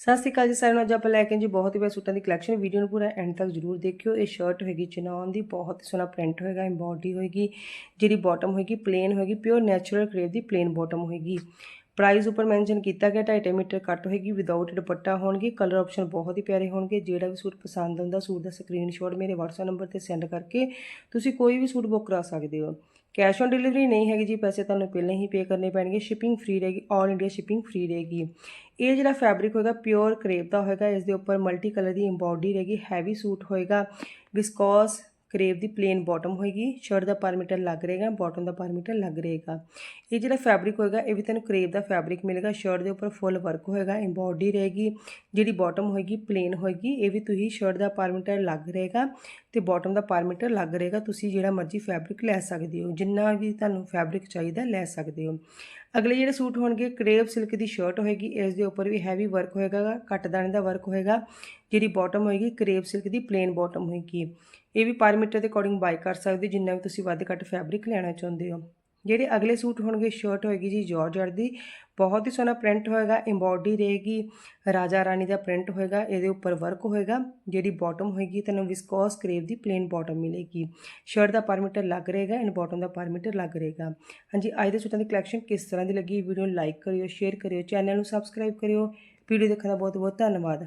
ਸਤਿ ਸ਼੍ਰੀ ਅਕਾਲ ਜੀ ਸਾਰਿਆਂ ਨੂੰ। ਅੱਜ ਆਪਾਂ ਲੈ ਕੇ ਜੀ ਬਹੁਤ ਹੀ ਪਿਆਰੇ ਸੂਟਾਂ ਦੀ ਕਲੈਕਸ਼ਨ ਵੀਡੀਓ ਨੂੰ ਪੂਰਾ ਐਂਡ ਤੱਕ ਜਰੂਰ ਦੇਖਿਓ। ਇਹ ਸ਼ਰਟ ਹੋਏਗੀ ਚਨਾਨ ਦੀ, ਬਹੁਤ ਹੀ ਸੋਹਣਾ ਪ੍ਰਿੰਟ ਹੋਏਗਾ ਐਮਬੋਡੀ ਹੋਏਗੀ, ਜਿਹੜੀ ਬਾਟਮ ਹੋਏਗੀ ਪਲੇਨ ਹੋਏਗੀ ਪਿਓਰ ਨੈਚੁਰਲ ਕਰੇਵ ਦੀ ਪਲੇਨ ਬਾਟਮ ਹੋਏਗੀ। ਪ੍ਰਾਈਸ ਉੱਪਰ ਮੈਂਸ਼ਨ ਕੀਤਾ ਗਿਆ 2.5 ਮੀਟਰ ਕੱਟ ਹੋਏਗੀ ਵਿਦਆਊਟ ਦੁਪੱਟਾ ਹੋਣਗੇ ਕਲਰ ਆਪਸ਼ਨ ਬਹੁਤ ਹੀ ਪਿਆਰੇ ਹੋਣਗੇ। ਜਿਹੜਾ ਵੀ ਸੂਟ ਪਸੰਦ ਆਉਂਦਾ, ਸੂਟ ਦਾ ਸਕਰੀਨਸ਼ਾਟ ਮੇਰੇ WhatsApp ਨੰਬਰ ਤੇ ਸੈਂਡ ਕਰਕੇ ਤੁਸੀਂ ਕੋਈ ਵੀ ਸੂਟ ਬੁੱਕ ਕਰਾ ਸਕਦੇ ਹੋ। ਕੈਸ਼ ਔਨ ਡਿਲੀਵਰੀ ਨਹੀਂ ਹੈਗੀ ਜੀ, ਪੈਸੇ ਤੁਹਾਨੂੰ ਪਹਿਲਾਂ ਹੀ ਪੇ ਕਰਨੇ ਪੈਣਗੇ ਸ਼ਿਪਿੰਗ ਫ੍ਰੀ ਰਹੇਗੀ ਆਲ ਇੰਡੀਆ ਸ਼ਿਪਿੰਗ ਫ੍ਰੀ ਰਹੇਗੀ। ਇਹ ਜਿਹੜਾ ਫੈਬਰਿਕ ਹੋਏਗਾ ਪਿਓਰ ਕਰੇਪ ਦਾ ਹੋਏਗਾ ਇਸ ਦੇ ਉੱਪਰ ਮਲਟੀ ਕਲਰ ਦੀ ਐਮਬੋਡੀ ਰਹੇਗੀ ਹੈਵੀ ਸੂਟ ਹੋਏਗਾ ਵਿਸਕੋਸ ਕਰੇਪ ਦੀ ਪਲੇਨ ਬਾਟਮ ਹੋਏਗੀ ਸ਼ਰਟ ਦਾ ਪਰ ਮੀਟਰ ਲੱਗ ਰਹੇਗਾ ਬਾਟਮ ਦਾ ਪਰ ਮੀਟਰ ਲੱਗ ਰਹੇਗਾ। ਇਹ ਜਿਹੜਾ ਫੈਬਰਿਕ ਹੋਏਗਾ, ਇਹ ਵੀ ਤੁਹਾਨੂੰ ਕਰੇਪ ਦਾ ਫੈਬਰਿਕ ਮਿਲੇਗਾ ਸ਼ਰਟ ਦੇ ਉੱਪਰ ਫੁੱਲ ਵਰਕ ਹੋਏਗਾ ਐਮਬੋਡੀ ਰਹੇਗੀ, ਜਿਹੜੀ ਬਾਟਮ ਹੋਏਗੀ ਪਲੇਨ ਹੋਏਗੀ, ਇਹ ਵੀ ਤੁਸੀਂ ਸ਼ਰਟ ਦਾ ਪਰ ਮੀਟਰ ਲੱਗ ਰਹੇਗਾ ਤੇ ਬਾਟਮ ਦਾ ਪਰ ਮੀਟਰ ਲੱਗ ਰਹੇਗਾ, ਤੁਸੀਂ ਜਿਹੜਾ ਮਰਜ਼ੀ ਫੈਬਰਿਕ ਲੈ ਸਕਦੇ ਹੋ, ਜਿੰਨਾ ਵੀ ਤੁਹਾਨੂੰ ਫੈਬਰਿਕ ਚਾਹੀਦਾ ਲੈ ਸਕਦੇ ਹੋ। ਅਗਲੇ ਜਿਹੜੇ ਸੂਟ ਹੋਣਗੇ, ਕਰੇਪ ਸਿਲਕ ਦੀ ਸ਼ਰਟ ਹੋਏਗੀ, ਇਸ ਦੇ ਉੱਪਰ ਵੀ ਹੈਵੀ ਵਰਕ ਹੋਏਗਾ ਕੱਟ ਦਾਣੇ ਦਾ ਵਰਕ ਹੋਏਗਾ, ਜਿਹੜੀ ਬਾਟਮ ਹੋਏਗੀ, ਕਰੇਪ ਸਿਲਕ ਦੀ ਪਲੇਨ ਬਾਟਮ ਹੋਏਗੀ। ਇਹ ਵੀ ਪਰ ਮੀਟਰ ਦੇ ਅਕੋਰਡਿੰਗ ਬਾਈ ਕਰ ਸਕਦੇ, ਜਿੰਨਾ ਵੀ ਤੁਸੀਂ ਵੱਧ ਘੱਟ ਫੈਬਰਿਕ ਲੈਣਾ ਚਾਹੁੰਦੇ ਹੋ। ਜਿਹੜੇ ਅਗਲੇ ਸੂਟ ਹੋਣਗੇ ਸ਼ਰਟ ਹੋਏਗੀ ਜੀ ਜਾਰਜਟ ਦੀ। ਬਹੁਤ ਹੀ ਸੋਹਣਾ ਪ੍ਰਿੰਟ ਹੋਏਗਾ ਐਮਬੋਡੀ ਰਹੇਗੀ, ਰਾਜਾ ਰਾਣੀ ਦਾ ਪ੍ਰਿੰਟ ਹੋਏਗਾ, ਇਹਦੇ ਉੱਪਰ ਵਰਕ ਹੋਏਗਾ, ਜਿਹੜੀ ਬਾਟਮ ਹੋਏਗੀ ਤੁਹਾਨੂੰ ਵਿਸਕੋਸ ਕਰੇਵ ਦੀ ਪਲੇਨ ਬਾਟਮ ਮਿਲੇਗੀ। ਸ਼ਰਟ ਦਾ ਪਰ ਮੀਟਰ ਲੱਗ ਰਹੇਗਾ ਐਂਡ ਬਾਟਮ ਦਾ ਪਰ ਮੀਟਰ ਲੱਗ ਰਹੇਗਾ। ਹਾਂਜੀ, ਅੱਜ ਦੇ ਸੂਟਾਂ ਦੀ ਕਲੈਕਸ਼ਨ ਕਿਸ ਤਰ੍ਹਾਂ ਦੀ ਲੱਗੀ, ਵੀਡੀਓ ਨੂੰ ਲਾਈਕ ਕਰਿਓ ਸ਼ੇਅਰ ਕਰਿਓ ਚੈਨਲ ਨੂੰ ਸਬਸਕ੍ਰਾਈਬ ਕਰਿਓ। ਵੀਡੀਓ ਦੇਖਣ ਦਾ ਬਹੁਤ ਬਹੁਤ ਧੰਨਵਾਦ।